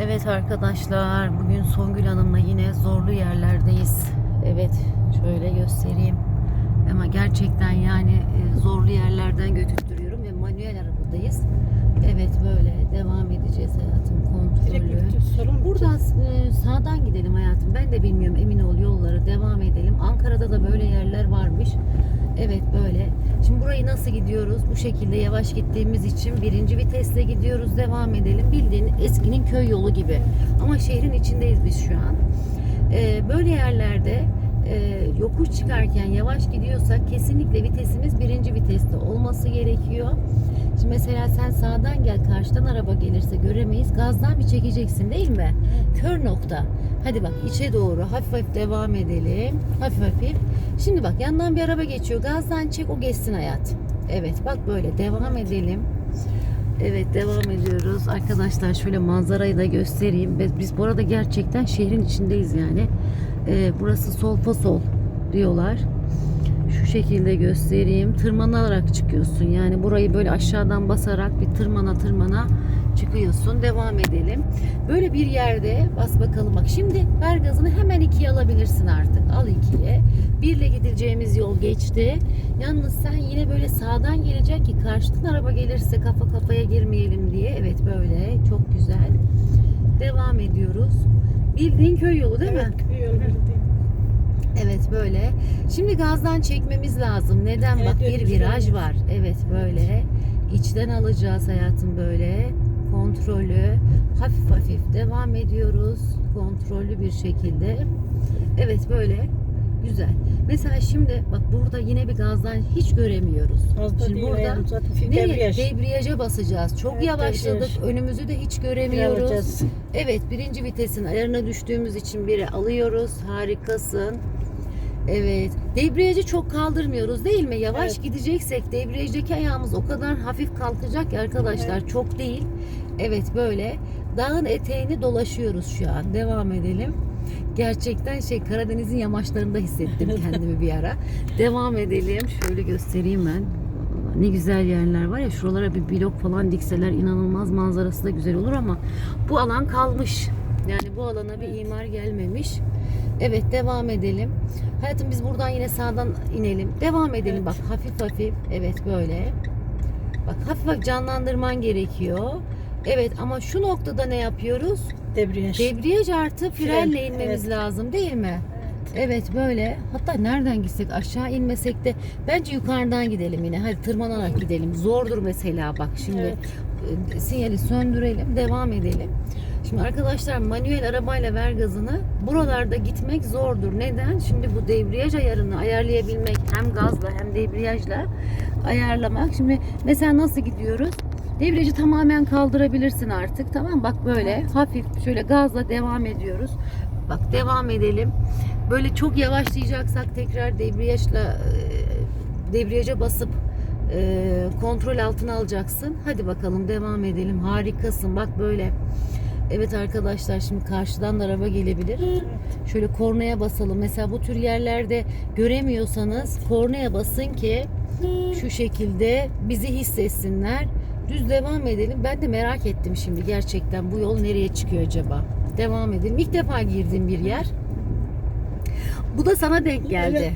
Evet arkadaşlar bugün Songül Hanım'la yine zorlu yerlerdeyiz. Evet şöyle göstereyim. Ama gerçekten yani e, zorlu yerlerden götürtüyorum ve manuel arabadayız. Evet böyle devam edeceğiz hayatım kontrollü. Sorun Buradan e, sağdan gidelim hayatım. Ben de bilmiyorum emin ol yolları devam edelim. Ankara'da da böyle yerler varmış. Evet böyle. Şimdi burayı nasıl gidiyoruz? Bu şekilde yavaş gittiğimiz için birinci vitesle gidiyoruz. Devam edelim. Bildiğin eskinin köy yolu gibi. Ama şehrin içindeyiz biz şu an. E, böyle yerlerde e, yokuş çıkarken yavaş gidiyorsak kesinlikle vitesimiz birinci viteste olması gerekiyor. Şimdi mesela sen sağdan gel karşıdan araba gelirse göremeyiz. Gazdan bir çekeceksin değil mi? Kör nokta. Hadi bak içe doğru hafif hafif devam edelim. Hafif hafif. Şimdi bak yandan bir araba geçiyor. Gazdan çek o geçsin hayat. Evet bak böyle devam edelim. Evet devam ediyoruz. Arkadaşlar şöyle manzarayı da göstereyim. Biz, bu arada gerçekten şehrin içindeyiz yani. Ee, burası sol sol diyorlar. Şekilde göstereyim. Tırmanarak çıkıyorsun. Yani burayı böyle aşağıdan basarak bir tırmana tırmana çıkıyorsun. Devam edelim. Böyle bir yerde bas bakalım. Bak şimdi ver gazını hemen ikiye alabilirsin artık. Al ikiye. Birle gideceğimiz yol geçti. Yalnız sen yine böyle sağdan gelecek ki karşıdan araba gelirse kafa kafaya girmeyelim diye. Evet böyle. Çok güzel. Devam ediyoruz. Bildiğin köy yolu değil mi? Evet, köy yolu. Evet böyle. Şimdi gazdan çekmemiz lazım. Neden? Evet, Bak bir viraj var. Evet böyle. İçten alacağız hayatım böyle. Kontrolü. Hafif hafif devam ediyoruz. Kontrollü bir şekilde. Evet böyle. Güzel. Mesela şimdi bak burada yine bir gazdan hiç göremiyoruz. Fazla Şimdi değil burada Nereye? debriyaj. Debriyaja basacağız. Çok Evet, yavaşladık. debriyaj. Önümüzü de hiç göremiyoruz. Evet birinci vitesin ayarına düştüğümüz için biri alıyoruz. Harikasın. Evet. Debriyajı çok kaldırmıyoruz değil mi? Yavaş Evet. gideceksek debriyajdaki ayağımız o kadar hafif kalkacak ki arkadaşlar çok değil. Evet böyle. Dağın eteğini dolaşıyoruz şu an. Devam edelim. Gerçekten şey Karadeniz'in yamaçlarında hissettim kendimi bir ara. Devam edelim. Şöyle göstereyim ben. Ne güzel yerler var ya şuralara bir blok falan dikseler inanılmaz manzarası da güzel olur ama bu alan kalmış. Yani bu alana bir imar gelmemiş. Evet devam edelim. Hayatım biz buradan yine sağdan inelim. Devam edelim Evet. bak hafif hafif. Evet böyle. Bak hafif hafif canlandırman gerekiyor. Evet ama şu noktada ne yapıyoruz? Debriyaj. Debriyaj artı frenle Fren, inmemiz evet. lazım değil mi? Evet böyle. Hatta nereden gitsek aşağı inmesek de bence yukarıdan gidelim yine. Hadi tırmanarak gidelim. Zordur mesela bak şimdi Evet. E, sinyali söndürelim, devam edelim. Şimdi arkadaşlar manuel arabayla ver gazını. Buralarda gitmek zordur. Neden? Şimdi bu debriyaj ayarını ayarlayabilmek hem gazla hem debriyajla ayarlamak. Şimdi mesela nasıl gidiyoruz? Debriyajı tamamen kaldırabilirsin artık. Tamam bak böyle hafif şöyle gazla devam ediyoruz. Bak devam edelim. Böyle çok yavaşlayacaksak tekrar debriyajla e, debriyaja basıp e, kontrol altına alacaksın. Hadi bakalım devam edelim. Harikasın. Bak böyle. Evet arkadaşlar şimdi karşıdan da araba gelebilir. Şöyle kornaya basalım. Mesela bu tür yerlerde göremiyorsanız kornaya basın ki şu şekilde bizi hissetsinler. Düz devam edelim. Ben de merak ettim şimdi gerçekten bu yol nereye çıkıyor acaba? Devam edelim. İlk defa girdiğim bir yer. Bu da sana denk geldi.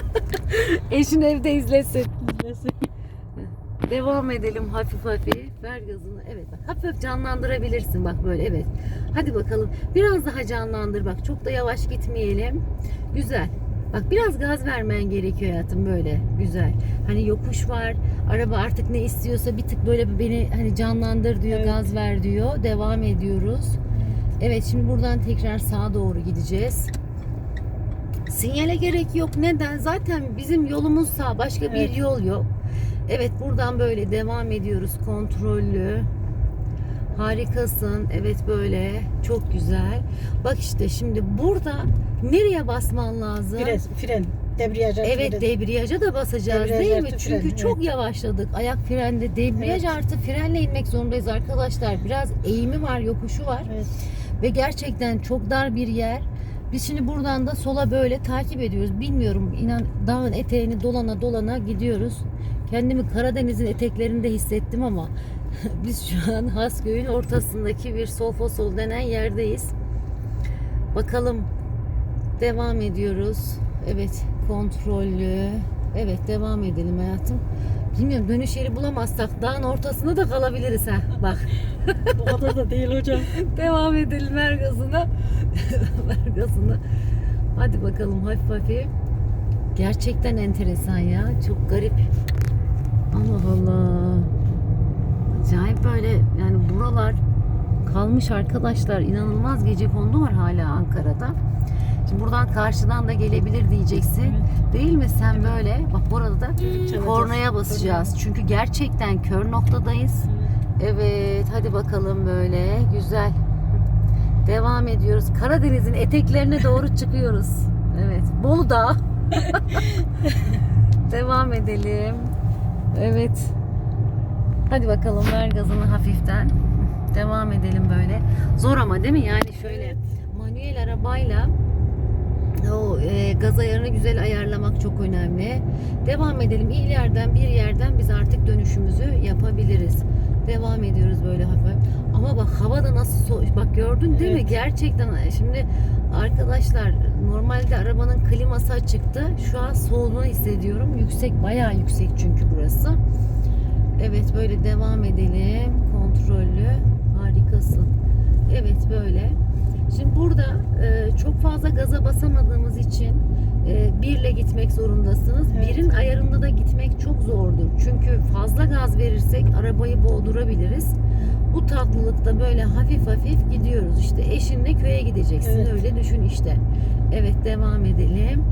Eşin evde izlesin. Devam edelim hafif hafif. Ver gazını. Evet bak hafif hafif canlandırabilirsin bak böyle evet. Hadi bakalım biraz daha canlandır bak çok da yavaş gitmeyelim. Güzel. Bak biraz gaz vermen gerekiyor hayatım böyle güzel. Hani yokuş var. Araba artık ne istiyorsa bir tık böyle beni hani canlandır diyor, Evet. gaz ver diyor. Devam ediyoruz. Evet şimdi buradan tekrar sağa doğru gideceğiz. Sinyale gerek yok. Neden? Zaten bizim yolumuz sağ. Başka bir Evet. yol yok. Evet buradan böyle devam ediyoruz. Kontrollü. Harikasın. Evet böyle. Çok güzel. Bak işte şimdi burada nereye basman lazım? Fren. Fren. Debriyaj. artı Evet fren. debriyaja da basacağız Debriyaj değil mi? artı Çünkü fren, çok yavaşladık. Ayak frende debriyaj Evet. artı frenle inmek zorundayız arkadaşlar. Biraz eğimi var, yokuşu var. Evet. Ve gerçekten çok dar bir yer. Biz şimdi buradan da sola böyle takip ediyoruz. Bilmiyorum inan dağın eteğini dolana dolana gidiyoruz. Kendimi Karadeniz'in eteklerinde hissettim ama Biz şu an Hasköy'ün ortasındaki bir Solfosol denen yerdeyiz. Bakalım devam ediyoruz. Evet kontrollü. Evet devam edelim hayatım. Bilmiyorum dönüş yeri bulamazsak dağın ortasında da kalabiliriz ha. Bak Bu kadar da değil hocam. devam edelim ver gazına. ver gazına. Hadi bakalım hafif hafif. Gerçekten enteresan ya. Çok garip. Allah Allah. Acayip böyle yani buralar kalmış arkadaşlar. İnanılmaz gece kondu var hala Ankara'da. Şimdi buradan karşıdan da gelebilir diyeceksin. Değil mi sen böyle? Bak burada da kornaya basacağız. Çünkü gerçekten kör noktadayız. Evet hadi bakalım böyle güzel. Devam ediyoruz. Karadeniz'in eteklerine doğru çıkıyoruz. Evet. Bolu Dağı. Devam edelim. Evet. Hadi bakalım ver gazını hafiften. Devam edelim böyle. Zor ama değil mi? Yani şöyle manuel arabayla o e, gaz ayarını güzel ayarlamak çok önemli. Devam edelim. İyi yerden bir yerden biz artık dönüşümüzü yapabiliriz. Devam ediyoruz böyle hafif. Ama bak hava da nasıl so- bak gördün değil mi? Evet. Gerçekten şimdi arkadaşlar normalde arabanın kliması açıktı. Şu an soğuduğunu hissediyorum. Yüksek bayağı yüksek çünkü burası. Evet böyle devam edelim. Kontrollü. Harikasın. Evet böyle. Şimdi burada e, çok fazla gaza basamadığımız için e, birle gitmek zorundasınız. Evet. Birin ayarında da gitmek çok zordur. Çünkü fazla gaz verirsek arabayı boğdurabiliriz. Bu tatlılıkta böyle hafif hafif gidiyoruz. İşte eşinle köye gideceksin. Evet. Öyle düşün işte. Evet devam edelim.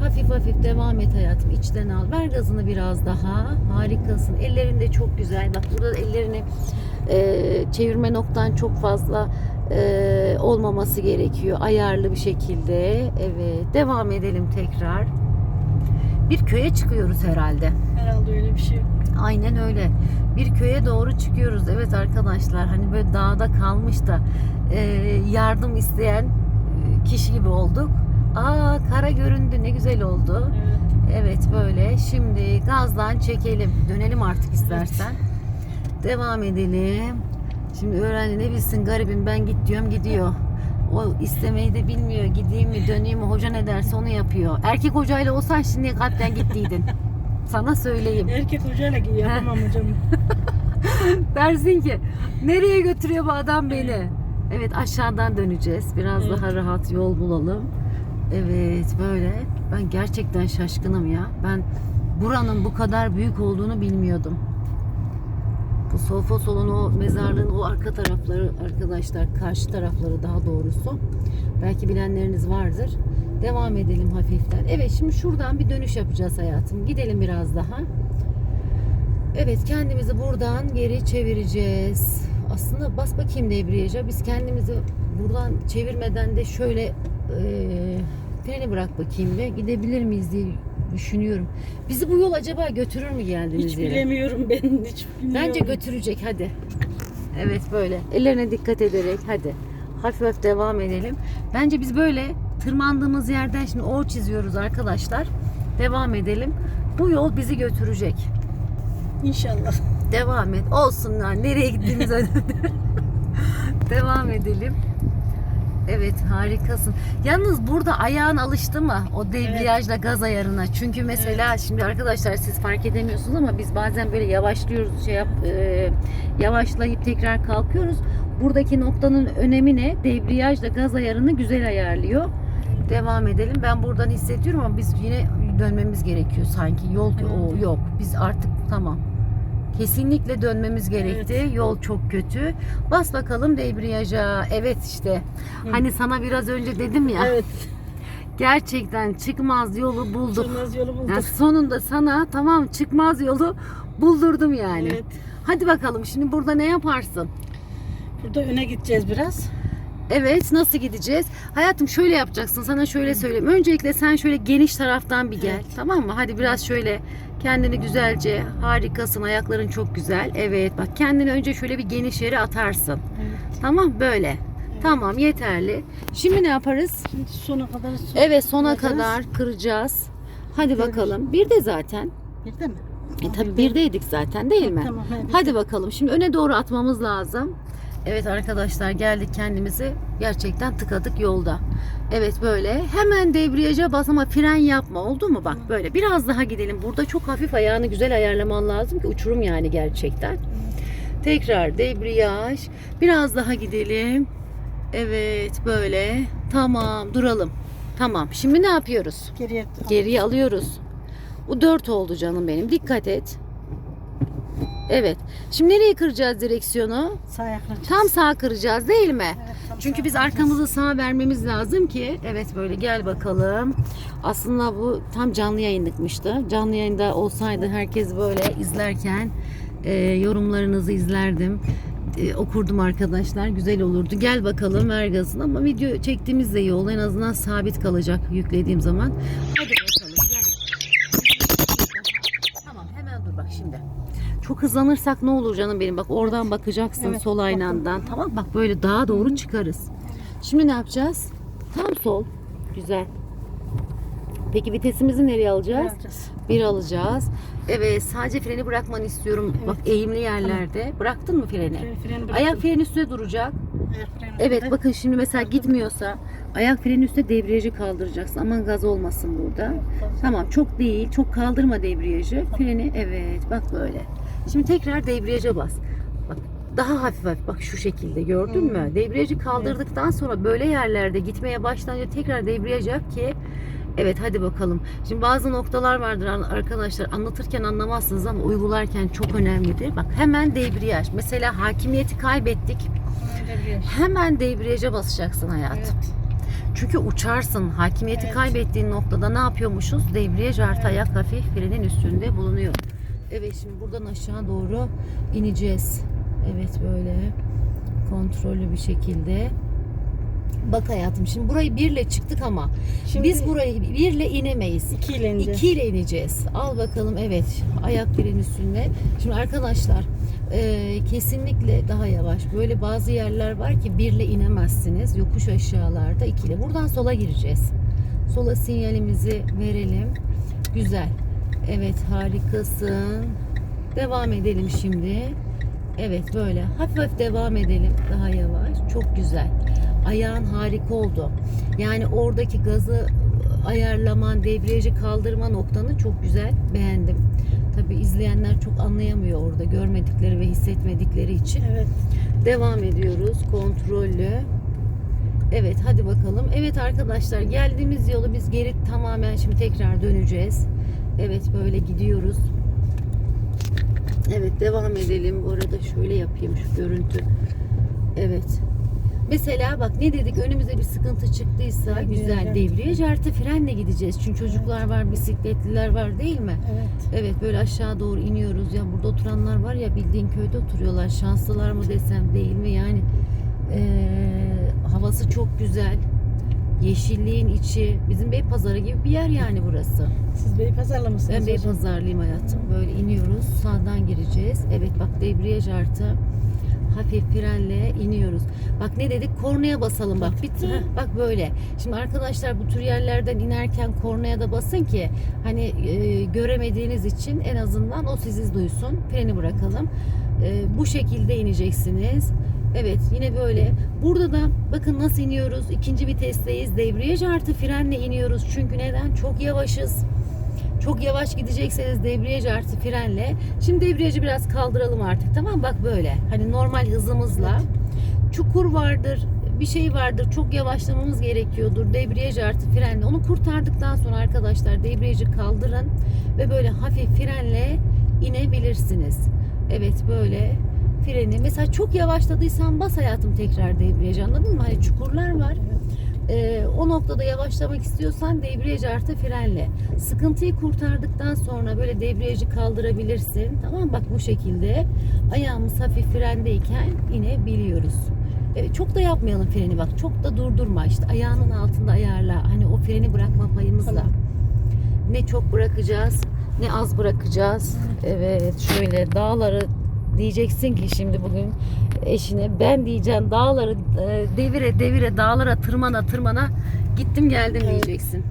Hafif hafif devam et hayatım. İçten al. Ver gazını biraz daha. Harikasın. Ellerin de çok güzel. Bak burada ellerini e, çevirme noktan çok fazla e, olmaması gerekiyor. Ayarlı bir şekilde. Evet. Devam edelim tekrar. Bir köye çıkıyoruz herhalde. Herhalde öyle bir şey. Aynen öyle. Bir köye doğru çıkıyoruz. Evet arkadaşlar hani böyle dağda kalmış da e, yardım isteyen e, kişi gibi olduk. Aa kara göründü ne güzel oldu. Evet. Evet böyle. Şimdi gazdan çekelim. Dönelim artık istersen. Devam edelim. Şimdi öğrenci ne bilsin garibim ben git diyorum gidiyor. O istemeyi de bilmiyor. Gideyim mi döneyim mi hoca ne derse onu yapıyor. Erkek hocayla olsan şimdi kalpten gittiydin. Sana söyleyeyim. Erkek hocayla yapamam hocam. Dersin ki nereye götürüyor bu adam beni? Evet aşağıdan döneceğiz. Biraz Evet. daha rahat yol bulalım. Evet böyle. Ben gerçekten şaşkınım ya. Ben buranın bu kadar büyük olduğunu bilmiyordum. Bu Solfosol'un o mezarlığın o arka tarafları arkadaşlar karşı tarafları daha doğrusu. Belki bilenleriniz vardır. Devam edelim hafiften. Evet şimdi şuradan bir dönüş yapacağız hayatım. Gidelim biraz daha. Evet kendimizi buradan geri çevireceğiz. Aslında bas bakayım debriyaja. Biz kendimizi buradan çevirmeden de şöyle e, freni bırak bakayım ve gidebilir miyiz diye düşünüyorum. Bizi bu yol acaba götürür mü geldiğimiz Hiç yere? bilemiyorum ben. Hiç bilmiyorum. Bence götürecek hadi. Evet böyle. Ellerine dikkat ederek hadi. Hafif hafif devam edelim. Bence biz böyle tırmandığımız yerden şimdi o çiziyoruz arkadaşlar. Devam edelim. Bu yol bizi götürecek. İnşallah. Devam et. Olsun lan. Nereye gittiğimiz önemli. Devam edelim. Evet harikasın. Yalnız burada ayağın alıştı mı o debriyajla gaz ayarına? Çünkü mesela şimdi arkadaşlar siz fark edemiyorsunuz ama biz bazen böyle yavaşlıyoruz şey yap e, yavaşlayıp tekrar kalkıyoruz. Buradaki noktanın önemi ne? Debriyajla gaz ayarını güzel ayarlıyor. Devam edelim. Ben buradan hissediyorum ama biz yine dönmemiz gerekiyor sanki. Yol o yok. Biz artık tamam. Kesinlikle dönmemiz gerekti. Yol çok kötü. Bas bakalım debriyaja. Evet işte. Hı. Hani sana biraz önce dedim ya. Evet. Gerçekten çıkmaz yolu bulduk. Çıkmaz yolu bulduk. Yani sonunda sana tamam çıkmaz yolu buldurdum yani. Evet. Hadi bakalım şimdi burada ne yaparsın? Burada öne gideceğiz biraz. Evet nasıl gideceğiz? Hayatım şöyle yapacaksın sana şöyle söyleyeyim. Öncelikle sen şöyle geniş taraftan bir gel. Evet. Tamam mı? Hadi biraz şöyle kendini güzelce harikasın ayakların çok güzel. Evet bak kendini önce şöyle bir geniş yere atarsın. Evet. Tamam böyle. Tamam yeterli. Şimdi ne yaparız? Şimdi sona kadar son- Evet sona Yaparız. kadar kıracağız. Hadi Evet. bakalım. Bir de zaten Bir de mi? E tabi birdeydik zaten değil mi? Tamam. he, Hadi bakalım. Şimdi öne doğru atmamız lazım. Evet arkadaşlar geldik kendimizi gerçekten tıkadık yolda. Evet böyle hemen debriyaja bas ama fren yapma oldu mu bak böyle biraz daha gidelim. Burada çok hafif ayağını güzel ayarlaman lazım ki uçurum yani gerçekten. Tekrar debriyaj biraz daha gidelim. Evet böyle tamam duralım. Tamam şimdi ne yapıyoruz? Geriye Geriye alıyoruz. Bu 4 oldu canım benim. Dikkat et. Evet. Şimdi nereye kıracağız direksiyonu? sağ ayakla. Tam sağ kıracağız değil mi? Evet, tam Çünkü sağ biz kıracağız. arkamızı sağ vermemiz lazım ki evet böyle gel bakalım. Aslında bu tam canlı yayınlıkmıştı. Canlı yayında olsaydı herkes böyle izlerken e, yorumlarınızı izlerdim. E, okurdum arkadaşlar. Güzel olurdu. Gel bakalım ver gazını ama video çektiğimiz de iyi oldu. En azından sabit kalacak yüklediğim zaman. Hadi bakalım Çok hızlanırsak ne olur canım benim? Bak oradan bakacaksın Evet, sol aynandan. Tamam bak böyle daha doğru çıkarız. Şimdi ne yapacağız? Tam sol. Güzel. Peki vitesimizi nereye alacağız? Alacağız. Bir alacağız. Evet sadece freni bırakmanı istiyorum. Evet. Bak eğimli yerlerde. Bıraktın mı freni? Fren- freni bıraktım. Ayak freni üstüne duracak. Ayak freni Evet üstünde. bakın şimdi mesela gitmiyorsa ayak freni üstüne debriyajı kaldıracaksın. Aman gaz olmasın burada. Tamam çok değil. Çok kaldırma debriyajı. Freni evet bak böyle. Şimdi tekrar debriyaja bas. Bak daha hafif hafif bak şu şekilde gördün mü? Debriyajı kaldırdıktan sonra böyle yerlerde gitmeye başlayınca tekrar debriyaj yap ki Evet hadi bakalım. Şimdi bazı noktalar vardır ar- arkadaşlar anlatırken anlamazsınız ama uygularken çok önemlidir. Bak hemen debriyaj. Mesela hakimiyeti kaybettik. Debriyaj. Hemen debriyaja basacaksın hayatım. Evet. Çünkü uçarsın. Hakimiyeti Evet. kaybettiğin noktada ne yapıyormuşuz? Debriyaj artı ayak hafif frenin üstünde bulunuyor. Evet şimdi buradan aşağı doğru ineceğiz. Evet böyle kontrollü bir şekilde. Bak hayatım şimdi burayı birle çıktık ama Şimdi biz burayı birle inemeyiz. iki ile ineceğiz. 2 ile ineceğiz. Al bakalım evet ayak frenin üstünde. Şimdi arkadaşlar e, kesinlikle daha yavaş. Böyle bazı yerler var ki 1 ile inemezsiniz. Yokuş aşağılarda 2 ile. Buradan sola gireceğiz. Sola sinyalimizi verelim. Güzel. Evet harikasın. Devam edelim şimdi. Evet böyle hafif hafif devam edelim. Daha yavaş. Çok güzel. Ayağın harika oldu. Yani oradaki gazı ayarlaman, debriyajı kaldırma noktanı çok güzel. Beğendim. Tabi izleyenler çok anlayamıyor orada görmedikleri ve hissetmedikleri için. Evet. Devam ediyoruz kontrollü. Evet hadi bakalım. Evet arkadaşlar geldiğimiz yolu biz geri tamamen şimdi tekrar döneceğiz. Evet böyle gidiyoruz. Evet devam edelim. Bu arada şöyle yapayım şu görüntü. Evet. Mesela bak ne dedik önümüze bir sıkıntı çıktıysa Evet, güzel evet. devriyaj artı frenle gideceğiz. Çünkü çocuklar var, bisikletliler var değil mi? Evet. Evet böyle aşağı doğru iniyoruz. Ya burada oturanlar var ya bildiğin köyde oturuyorlar. Şanslılar mı desem değil mi? Yani eee, havası çok güzel. Yeşilliğin içi. Bizim Beypazarı gibi bir yer yani burası. Siz Beypazarlı mısınız? Ben hocam? Beypazarlıyım hayatım. Böyle iniyoruz. Sağdan gireceğiz. Evet bak debriyaj artı. Hafif frenle iniyoruz. Bak ne dedik? Kornaya basalım bak. Bitti. Bak böyle. Şimdi arkadaşlar bu tür yerlerden inerken kornaya da basın ki hani e, göremediğiniz için en azından o sizi duysun. Freni bırakalım. E, bu şekilde ineceksiniz. Evet yine böyle. Burada da bakın nasıl iniyoruz. İkinci vitesteyiz. Debriyaj artı frenle iniyoruz. Çünkü neden? Çok yavaşız. Çok yavaş gidecekseniz debriyaj artı frenle. Şimdi debriyajı biraz kaldıralım artık tamam? Bak böyle. Hani normal hızımızla. Çukur vardır, bir şey vardır. Çok yavaşlamamız gerekiyordur. Debriyaj artı frenle. Onu kurtardıktan sonra arkadaşlar debriyajı kaldırın ve böyle hafif frenle inebilirsiniz. Evet böyle freni. Mesela çok yavaşladıysan bas hayatım tekrar debriyajı anladın mı? Hani çukurlar var. Ee, o noktada yavaşlamak istiyorsan debriyaj artı frenle. Sıkıntıyı kurtardıktan sonra böyle debriyajı kaldırabilirsin. Tamam? Bak bu şekilde ayağımız hafif frendeyken inebiliyoruz. Evet, çok da yapmayalım freni bak. Çok da durdurma işte. Ayağının altında ayarla. Hani o freni bırakma payımızla. Tamam. Ne çok bırakacağız ne az bırakacağız. Evet şöyle dağları diyeceksin ki şimdi bugün eşine ben diyeceğim dağları e, devire devire dağlara tırmana tırmana gittim geldim diyeceksin.